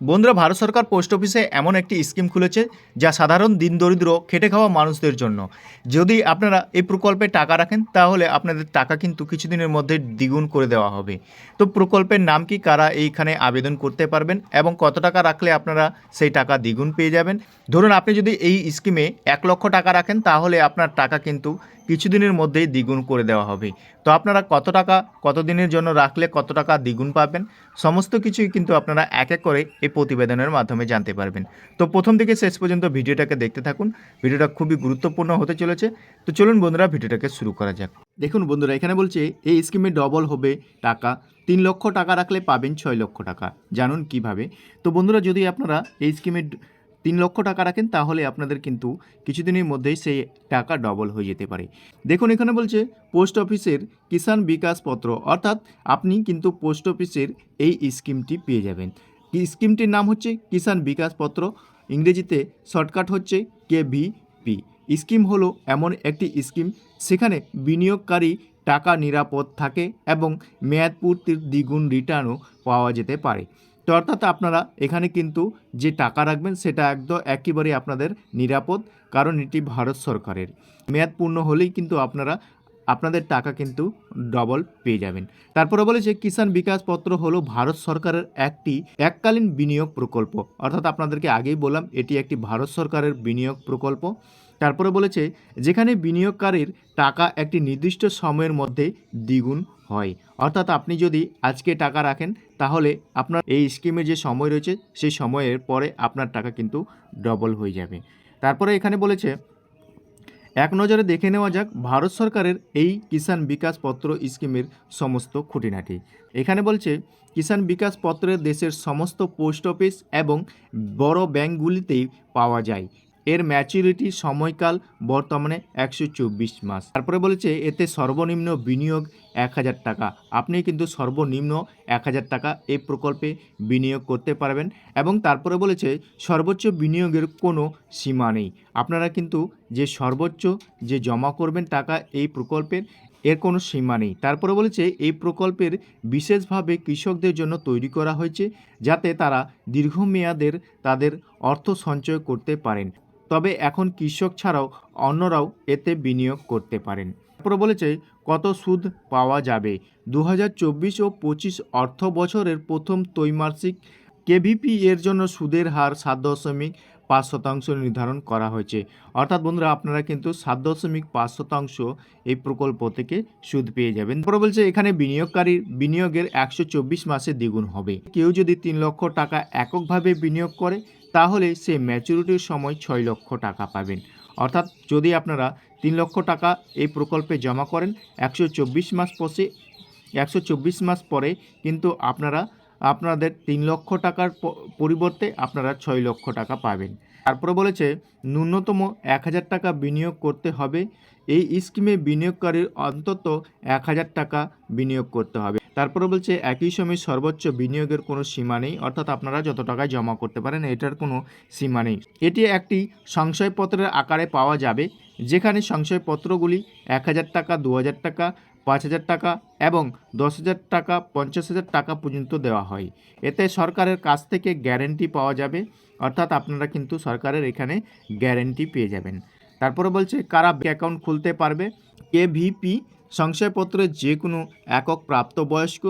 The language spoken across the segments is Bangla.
বন্ধুরা, ভারত সরকার পোস্ট অফিসে এমন একটি স্কিম খুলেছে যা সাধারণ দিন দরিদ্র, খেটে খাওয়া মানুষদের জন্য। যদি আপনারা এই প্রকল্পে টাকা রাখেন, তাহলে আপনাদের টাকা কিন্তু কিছুদিনের মধ্যে দ্বিগুণ করে দেওয়া হবে। তো প্রকল্পের নাম কি? কারা এইখানে আবেদন করতে পারবেন? এবং কত টাকা রাখলে আপনারা সেই টাকা দ্বিগুণ পেয়ে যাবেন? ধরুন, আপনি যদি এই স্কিমে এক লক্ষ টাকা রাখেন, তাহলে আপনার টাকা কিন্তু কিছুদিনের মধ্যেই দ্বিগুণ করে দেওয়া হবে। তো আপনারা কত টাকা, কত দিনের জন্য রাখলে কত টাকা দ্বিগুণ পাবেন? সমস্ত কিছুই কিন্তু আপনারা এক এক করে এই প্রতিবেদনের মাধ্যমে জানতে পারবেন। তো প্রথম থেকে শেষ পর্যন্ত ভিডিওটাকে দেখতে থাকুন। ভিডিওটা খুবই গুরুত্বপূর্ণ হতে চলেছে। তো চলুন বন্ধুরা, ভিডিওটাকে শুরু করা যাক। দেখুন বন্ধুরা, এখানে বলছে, এই স্কিমে ডবল হবে টাকা। তিন লক্ষ টাকা রাখলে পাবেন ছয় লক্ষ টাকা। জানুন কীভাবে। তো বন্ধুরা, যদি আপনারা এই স্কিমে তিন লক্ষ টাকা রাখেন, তাহলে আপনাদের কিন্তু কিছুদিনের মধ্যেই সেই টাকা ডবল হয়ে যেতে পারে। দেখুন, এখানে বলছে পোস্ট অফিসের কিষাণ বিকাশ পত্র, অর্থাৎ আপনি কিন্তু পোস্ট অফিসের এই স্কিমটি পেয়ে যাবেন। স্কিমটির নাম হচ্ছে কিষাণ বিকাশ পত্র, ইংরেজিতে শর্টকাট হচ্ছে কেভিপি স্কিম হলো এমন একটি স্কিম সেখানে বিনিয়োগকারী টাকা নিরাপদ থাকে এবং মেয়াদ পূর্তির দ্বিগুণ রিটার্নও পাওয়া যেতে পারে। তো অর্থাৎ আপনারা এখানে কিন্তু যে টাকা রাখবেন সেটা একদম একেবারে আপনাদের নিরাপদ, কারণ এটি ভারত সরকারের। মেয়াদ পূর্ণ হলেই কিন্তু আপনারা, আপনাদের টাকা কিন্তু ডবল পেয়ে যাবেন। তারপরে বলেছে কিষাণ বিকাশ পত্র হলো ভারত সরকারের একটি, এককালীন বিনিয়োগ প্রকল্প। অর্থাৎ আপনাদেরকে আগেই বললাম, এটি একটি ভারত সরকারের বিনিয়োগ প্রকল্প। তারপরে বলেছে, যেখানে বিনিয়োগকারীর টাকা একটি নির্দিষ্ট সময়ের মধ্যে দ্বিগুণ হয়। অর্থাৎ আপনি যদি আজকে টাকা রাখেন, তাহলে আপনার এই স্কিমে যে সময় রয়েছে, সেই সময়ের পরে আপনার টাকা কিন্তু ডবল হয়ে যাবে। তারপরে এখানে বলেছে, এক নজরে দেখে নেওয়া যাক, ভারত সরকারের এই কিষাণ বিকাশ পত্র স্কিমের সমস্ত খুঁটিনাটি। এখানে বলছে, কিষাণ বিকাশ পত্রের দেশের সমস্ত পোস্ট অফিস এবং বড় ব্যাংকগুলিতেই পাওয়া যায়। এর ম্যাচুরিটি সময়কাল বর্তমানে একশো চব্বিশ মাস। তারপরে বলেছে, এতে সর্বনিম্ন বিনিয়োগ এক হাজার টাকা। আপনি কিন্তু সর্বনিম্ন এক হাজার টাকা এই প্রকল্পে বিনিয়োগ করতে পারবেন এবং তারপরে বলেছে, সর্বোচ্চ বিনিয়োগের কোনো সীমা নেই। আপনারা কিন্তু যে সর্বোচ্চ যে জমা করবেন টাকা এই প্রকল্পের, এর কোনো সীমা নেই। তারপরে বলেছে, এই প্রকল্পের বিশেষভাবে কৃষকদের জন্য তৈরি করা হয়েছে যাতে তারা দীর্ঘমেয়াদের তাদের অর্থ সঞ্চয় করতে পারেন। তবে এখন কৃষক ছাড়াও অন্যরাও এতে বিনিয়োগ করতে পারেন। তারপরে বলেছে, কত সুদ পাওয়া যাবে? দু হাজার চব্বিশ ও পঁচিশ অর্থ বছরের প্রথম ত্রৈমাসিক কেভিপি এর জন্য সুদের হার সাত দশমিক পাঁচ শতাংশ নির্ধারণ করা হয়েছে। অর্থাৎ বন্ধুরা, আপনারা কিন্তু সাত দশমিক পাঁচ শতাংশ এই প্রকল্প থেকে সুদ পেয়ে যাবেন। তারপরে বলছে, এখানে বিনিয়োগকারীর বিনিয়োগের একশো চব্বিশ মাসে দ্বিগুণ হবে। কেউ যদি তিন লক্ষ টাকা এককভাবে বিনিয়োগ করে তাহলে সে ম্যাচুরিটির সময় ছয় লক্ষ টাকা পাবেন। অর্থাৎ যদি আপনারা তিন লক্ষ টাকা এই প্রকল্পে জমা করেন, একশো চব্বিশ মাস পশে একশো চব্বিশ মাস পরে কিন্তু আপনারা, আপনাদের তিন লক্ষ টাকার পরিবর্তে আপনারা ছয় লক্ষ টাকা পাবেন। তারপরে বলেছে, ন্যূনতম এক হাজার টাকা বিনিয়োগ করতে হবে। এই স্কিমে বিনিয়োগকারীর অন্তত এক হাজার টাকা বিনিয়োগ করতে হবে। তারপরে বলছে, একই সময় সর্বোচ্চ বিনিয়োগের কোনো সীমা নেই। অর্থাৎ আপনারা যত টাকায় জমা করতে পারেন, এটার কোনো সীমা নেই। এটি একটি সংশয়পত্রের আকারে পাওয়া যাবে, যেখানে সংশয়পত্রগুলি এক হাজার টাকা, দু হাজার টাকা, পাঁচ হাজার টাকা এবং দশ হাজার টাকা, পঞ্চাশ হাজার টাকা পর্যন্ত দেওয়া হয়। এতে সরকারের কাছ থেকে গ্যারেন্টি পাওয়া যাবে, অর্থাৎ আপনারা কিন্তু সরকারের এখানে গ্যারেন্টি পেয়ে যাবেন। তারপরে বলছে, কারা অ্যাকাউন্ট খুলতে পারবে? কেভিপি সংশয়পত্রের যে কোনো একক প্রাপ্তবয়স্ক,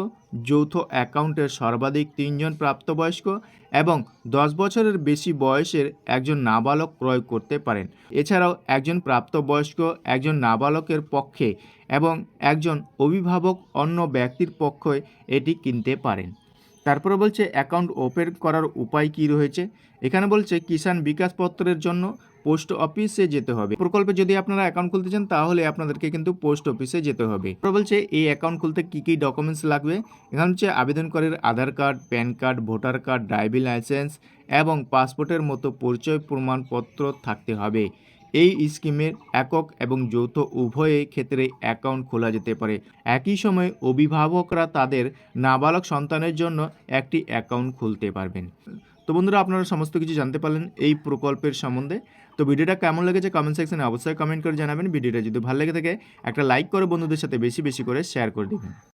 যৌথ অ্যাকাউন্টের সর্বাধিক তিনজন প্রাপ্তবয়স্ক এবং দশ বছরের বেশি বয়সের একজন নাবালক ক্রয় করতে পারেন। এছাড়াও একজন প্রাপ্তবয়স্ক, একজন নাবালকের পক্ষে এবং একজন অভিভাবক অন্য ব্যক্তির পক্ষে এটি কিনতে পারেন। তারপরে বলছে, অ্যাকাউন্ট ওপেন করার উপায় কি রয়েছে? এখানে বলছে, কিষাণ বিকাশ পত্রের জন্য পোস্ট অফিসে যেতে হবে। প্রকল্পে যদি আপনারা অ্যাকাউন্ট খুলতে চান, তাহলে আপনাদেরকে কিন্তু পোস্ট অফিসে যেতে হবে। বলছে, এই অ্যাকাউন্ট খুলতে কী কী ডকুমেন্টস লাগবে? এখানে হচ্ছে আবেদনকারীর Aadhaar card, PAN card, voter card driving licence এবং পাসপোর্টের মতো পরিচয় প্রমাণপত্র থাকতে হবে। এই স্কিমের একক এবং যৌথ উভয় ক্ষেত্রে অ্যাকাউন্ট খোলা যেতে পারে। একই সময়ে অভিভাবকরা তাদের নাবালক সন্তানের জন্য একটি অ্যাকাউন্ট খুলতে পারবেন। তো বন্ধুরা, আপনারা সমস্ত কিছু জানতে পারলেন এই প্রকল্পের সম্বন্ধে। তো ভিডিওটা কেমন লেগেছে কমেন্ট সেকশনে অবশ্যই কমেন্ট করে জানাবেন। ভিডিওটা যদি ভালো লেগে থাকে, একটা লাইক করে বন্ধুদের সাথে বেশি বেশি করে শেয়ার করে দেবেন।